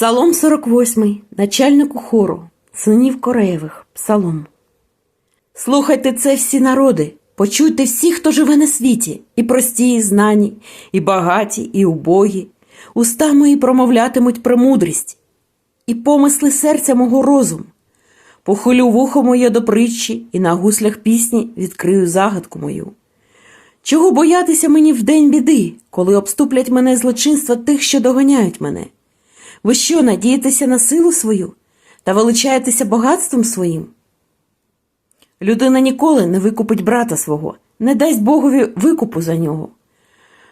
Псалом 48, начальнику хору, синів Кореєвих, Псалом. Слухайте це всі народи, почуйте всі, хто живе на світі, і прості, і знані, і багаті, і убогі. Уста мої промовлятимуть премудрість, і помисли серця мого розум. Похилю вухо моє до притчі, і на гуслях пісні відкрию загадку мою. Чого боятися мені в день біди, коли обступлять мене злочинства тих, що доганяють мене? Ви що, надієтеся на силу свою та величаєтеся багатством своїм? Людина ніколи не викупить брата свого, не дасть Богові викупу за нього.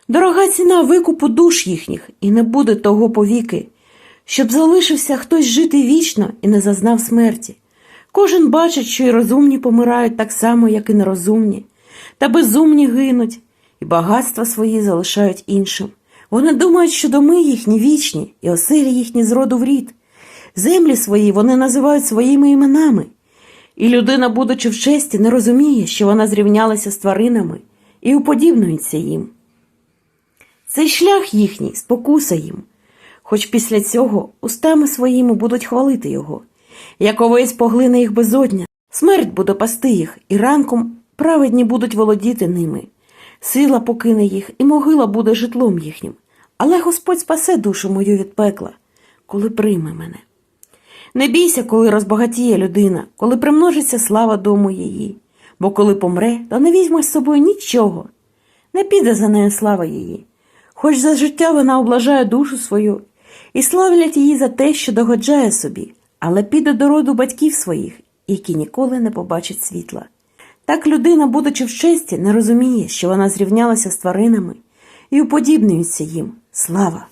Дорога ціна викупу душ їхніх, і не буде того повіки, щоб залишився хтось жити вічно і не зазнав смерті. Кожен бачить, що і розумні помирають так само, як і нерозумні, та безумні гинуть, і багатства свої залишають іншим. Вони думають, що доми їхні вічні, і оселі їхні з роду в рід. Землі свої вони називають своїми іменами. І людина, будучи в честі, не розуміє, що вона зрівнялася з тваринами і уподібнюється їм. Цей шлях їхній спокуса їм, хоч після цього устами своїми будуть хвалити його. Як овець поглине їх безодня, смерть буде пасти їх, і ранком праведні будуть володіти ними. Сила покине їх, і могила буде житлом їхнім. Але Господь спасе душу мою від пекла, коли прийме мене. Не бійся, коли розбагатіє людина, коли примножиться слава дому її, бо коли помре, то не візьме з собою нічого, не піде за нею слава її. Хоч за життя вона облажає душу свою і славлять її за те, що догоджає собі, але піде до роду батьків своїх, які ніколи не побачать світла. Так людина, будучи в честі, не розуміє, що вона зрівнялася з тваринами і уподібнюється їм. Слава!